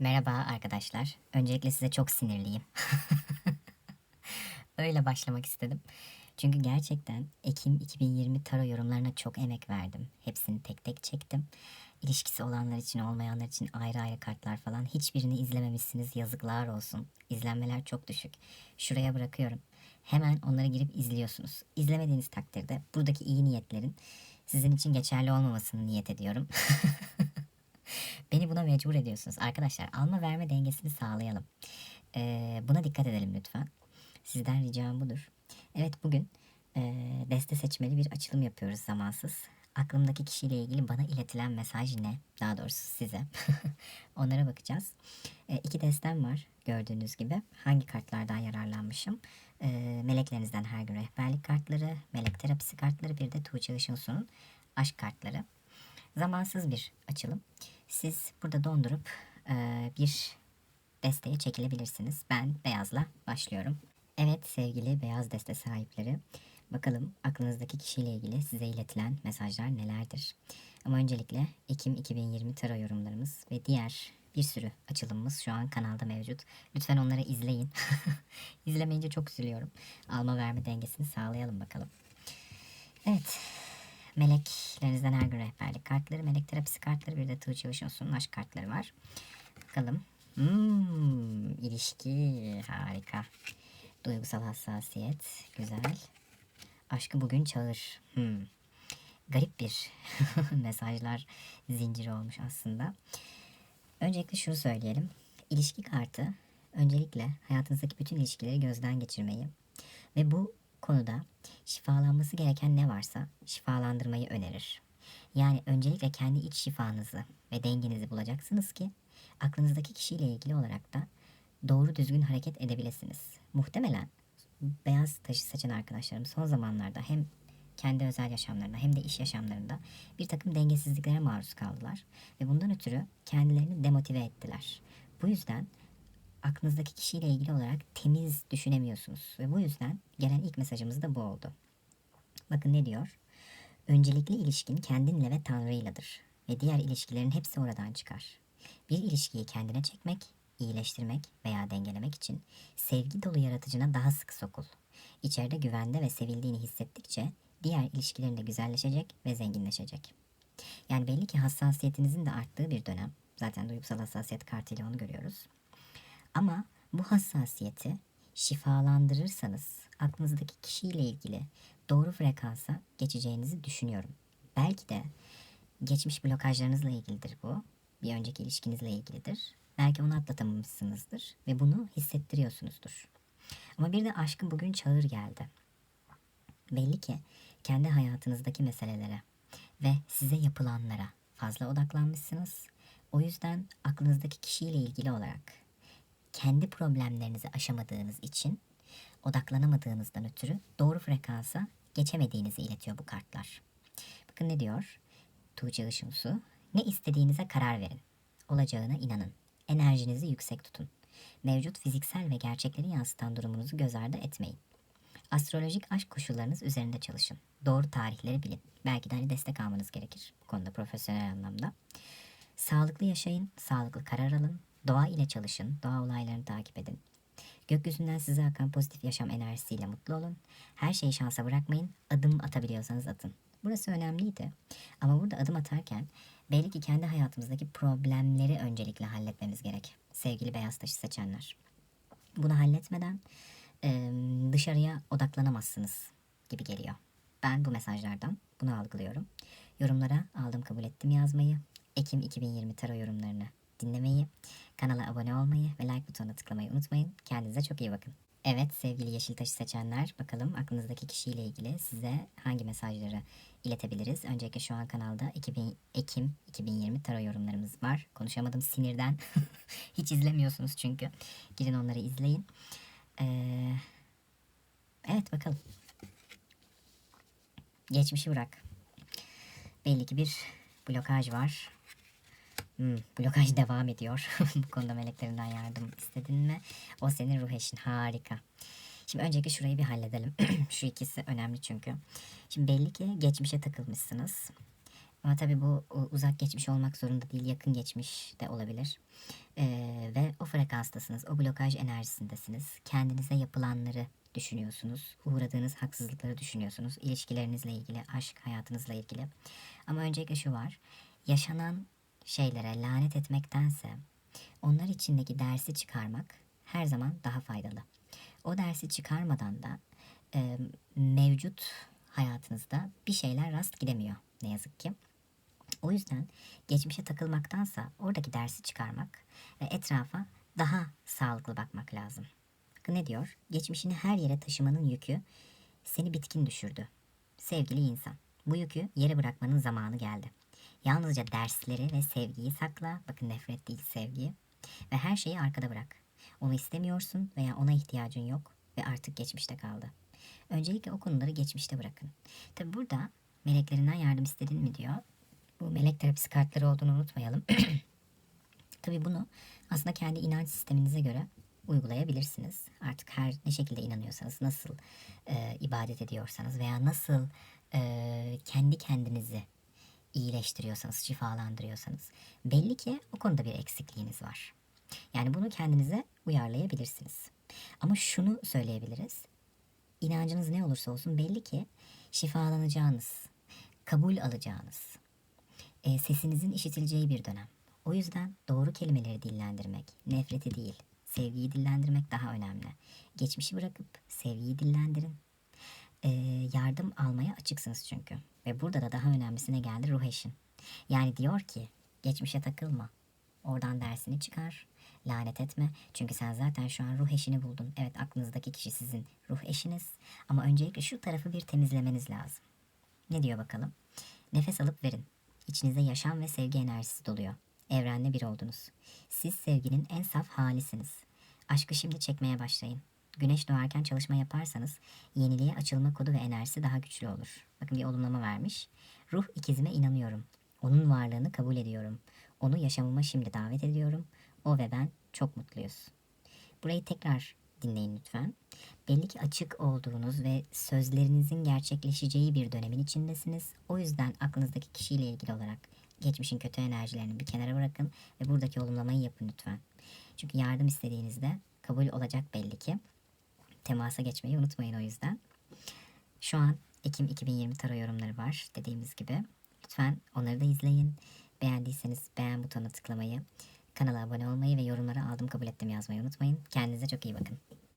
Merhaba arkadaşlar. Öncelikle size çok sinirliyim. Öyle başlamak istedim. Çünkü gerçekten Ekim 2020 tarot yorumlarına çok emek verdim. Hepsini tek tek çektim. İlişkisi olanlar için olmayanlar için ayrı ayrı kartlar falan. Hiçbirini izlememişsiniz yazıklar olsun. İzlenmeler çok düşük. Şuraya bırakıyorum. Hemen onlara girip izliyorsunuz. İzlemediğiniz takdirde buradaki iyi niyetlerin sizin için geçerli olmamasını niyet ediyorum. Beni buna mecbur ediyorsunuz. Arkadaşlar alma verme dengesini sağlayalım. Ee, buna dikkat edelim lütfen. Sizden ricam budur. Evet bugün e, deste seçmeli bir açılım yapıyoruz zamansız. Aklımdaki kişiyle ilgili bana iletilen mesaj ne? Daha doğrusu size. Onlara bakacağız. E, iki destem var gördüğünüz gibi. Hangi kartlardan yararlanmışım? E, meleklerinizden her gün rehberlik kartları, melek terapisi kartları, bir de Tuğçe Işınsu'nun aşk kartları. Zamansız bir açılım. Siz burada dondurup e, bir desteğe çekilebilirsiniz. Ben beyazla başlıyorum. Evet sevgili beyaz deste sahipleri. Bakalım aklınızdaki kişiyle ilgili size iletilen mesajlar nelerdir? Ama öncelikle Ekim 2020 tarot yorumlarımız ve diğer bir sürü açılımımız şu an kanalda mevcut. Lütfen onları izleyin. İzlemeyince çok üzülüyorum. Alma verme dengesini sağlayalım bakalım. Evet. Meleklerinizden her gün rehberlik kartları, melek terapisi kartları, bir de Tuğçe Işınsu'nun aşk kartları var. Bakalım. Hmm, ilişki harika. Duygusal hassasiyet güzel. Aşkı bugün çağır. Hmm. Garip bir mesajlar zinciri olmuş aslında. Öncelikle şunu söyleyelim. İlişki kartı öncelikle hayatınızdaki bütün ilişkileri gözden geçirmeyi ve bu konuda şifalanması gereken ne varsa şifalandırmayı önerir. Yani öncelikle kendi iç şifanızı ve dengenizi bulacaksınız ki aklınızdaki kişiyle ilgili olarak da doğru düzgün hareket edebilirsiniz. Muhtemelen beyaz taşı seçen arkadaşlarım son zamanlarda hem kendi özel yaşamlarında hem de iş yaşamlarında bir takım dengesizliklere maruz kaldılar ve bundan ötürü kendilerini demotive ettiler. Bu yüzden aklınızdaki kişiyle ilgili olarak temiz düşünemiyorsunuz ve bu yüzden gelen ilk mesajımız da bu oldu. Bakın ne diyor? Öncelikli ilişkin kendinle ve Tanrı'yladır ve diğer ilişkilerin hepsi oradan çıkar. Bir ilişkiyi kendine çekmek, iyileştirmek veya dengelemek için sevgi dolu yaratıcına daha sık sokul. İçeride güvende ve sevildiğini hissettikçe diğer ilişkilerin de güzelleşecek ve zenginleşecek. Yani belli ki hassasiyetinizin de arttığı bir dönem. Zaten duygusal hassasiyet kartıyla onu görüyoruz. Ama bu hassasiyeti şifalandırırsanız aklınızdaki kişiyle ilgili doğru frekansa geçeceğinizi düşünüyorum. Belki de geçmiş blokajlarınızla ilgilidir bu. Bir önceki ilişkinizle ilgilidir. Belki onu atlatamamışsınızdır ve bunu hissettiriyorsunuzdur. Ama bir de aşkın bugün çağır geldi. Belli ki kendi hayatınızdaki meselelere ve size yapılanlara fazla odaklanmışsınız. O yüzden aklınızdaki kişiyle ilgili olarak kendi problemlerinizi aşamadığınız için odaklanamadığınızdan ötürü doğru frekansa geçemediğinizi iletiyor bu kartlar. Bakın ne diyor? Tuğçe Işınsu. Ne istediğinize karar verin. Olacağına inanın. Enerjinizi yüksek tutun. Mevcut fiziksel ve gerçekleri yansıtan durumunuzu göz ardı etmeyin. Astrolojik aşk koşullarınız üzerinde çalışın. Doğru tarihleri bilin. Belki de hani destek almanız gerekir bu konuda profesyonel anlamda. Sağlıklı yaşayın, sağlıklı karar alın, doğa ile çalışın, doğa olaylarını takip edin. Gökyüzünden size akan pozitif yaşam enerjisiyle mutlu olun. Her şeyi şansa bırakmayın, adım atabiliyorsanız atın. Burası önemliydi. Ama burada adım atarken belli ki kendi hayatımızdaki problemleri öncelikle halletmemiz gerek. Sevgili beyaz taşı seçenler. Bunu halletmeden dışarıya odaklanamazsınız gibi geliyor. Ben bu mesajlardan bunu algılıyorum. Yorumlara aldım kabul ettim yazmayı. Ekim 2020 tarot yorumlarını dinlemeyi, kanala abone olmayı ve like butonuna tıklamayı unutmayın. Kendinize çok iyi bakın. Evet sevgili yeşil taşı seçenler bakalım aklınızdaki kişiyle ilgili size hangi mesajları iletebiliriz. Öncelikle şu an kanalda 2000, Ekim 2020 tarot yorumlarımız var. Konuşamadım sinirden. Hiç izlemiyorsunuz çünkü. Gidin onları izleyin. Ee, evet bakalım. Geçmişi bırak. Belli ki bir blokaj var. Hmm, blokaj devam ediyor. Bu konuda meleklerinden yardım istedin mi? O senin ruh eşin. Harika. Şimdi öncelikle şurayı bir halledelim. Şu ikisi önemli çünkü. Şimdi belli ki geçmişe takılmışsınız. Ama tabii bu uzak geçmiş olmak zorunda değil, yakın geçmiş de olabilir. Ee, ve o frekanstasınız, o blokaj enerjisindesiniz. Kendinize yapılanları düşünüyorsunuz, uğradığınız haksızlıkları düşünüyorsunuz, ilişkilerinizle ilgili, aşk hayatınızla ilgili. Ama öncelikle şu var, yaşanan şeylere lanet etmektense onlar içindeki dersi çıkarmak her zaman daha faydalı. O dersi çıkarmadan da e, mevcut hayatınızda bir şeyler rast gidemiyor ne yazık ki. O yüzden geçmişe takılmaktansa oradaki dersi çıkarmak ve etrafa daha sağlıklı bakmak lazım. Ne diyor? Geçmişini her yere taşımanın yükü seni bitkin düşürdü. Sevgili insan, bu yükü yere bırakmanın zamanı geldi. Yalnızca dersleri ve sevgiyi sakla. Bakın nefret değil sevgiyi. Ve her şeyi arkada bırak. Onu istemiyorsun veya ona ihtiyacın yok ve artık geçmişte kaldı. Öncelikle o konuları geçmişte bırakın. Tabi burada meleklerinden yardım istedin mi diyor. Bu melek terapisi kartları olduğunu unutmayalım. Tabi bunu aslında kendi inanç sisteminize göre uygulayabilirsiniz. Artık her ne şekilde inanıyorsanız, nasıl e, ibadet ediyorsanız veya nasıl e, kendi kendinizi iyileştiriyorsanız, şifalandırıyorsanız belli ki o konuda bir eksikliğiniz var. Yani bunu kendinize uyarlayabilirsiniz. Ama şunu söyleyebiliriz. İnancınız ne olursa olsun belli ki şifalanacağınız, kabul alacağınız, e, sesinizin işitileceği bir dönem. O yüzden doğru kelimeleri dillendirmek, nefreti değil, sevgiyi dillendirmek daha önemli. Geçmişi bırakıp sevgiyi dillendirin. E, yardım almaya açıksınız çünkü. Ve burada da daha önemlisine geldi ruh eşin. Yani diyor ki geçmişe takılma. Oradan dersini çıkar. Lanet etme. Çünkü sen zaten şu an ruh eşini buldun. Evet aklınızdaki kişi sizin ruh eşiniz. Ama öncelikle şu tarafı bir temizlemeniz lazım. Ne diyor bakalım? Nefes alıp verin. İçinize yaşam ve sevgi enerjisi doluyor. Evrenle bir oldunuz. Siz sevginin en saf halisiniz. Aşkı şimdi çekmeye başlayın. Güneş doğarken çalışma yaparsanız yeniliğe açılma kodu ve enerjisi daha güçlü olur. Bakın bir olumlama vermiş. Ruh ikizime inanıyorum. Onun varlığını kabul ediyorum. Onu yaşamıma şimdi davet ediyorum. O ve ben çok mutluyuz. Burayı tekrar dinleyin lütfen. Belli ki açık olduğunuz ve sözlerinizin gerçekleşeceği bir dönemin içindesiniz. O yüzden aklınızdaki kişiyle ilgili olarak geçmişin kötü enerjilerini bir kenara bırakın ve buradaki olumlamayı yapın lütfen. Çünkü yardım istediğinizde kabul olacak belli ki. Temasa geçmeyi unutmayın o yüzden. Şu an Ekim 2020 tarot yorumları var dediğimiz gibi. Lütfen onları da izleyin. Beğendiyseniz beğen butonuna tıklamayı, kanala abone olmayı ve yorumlara aldım kabul ettim yazmayı unutmayın. Kendinize çok iyi bakın.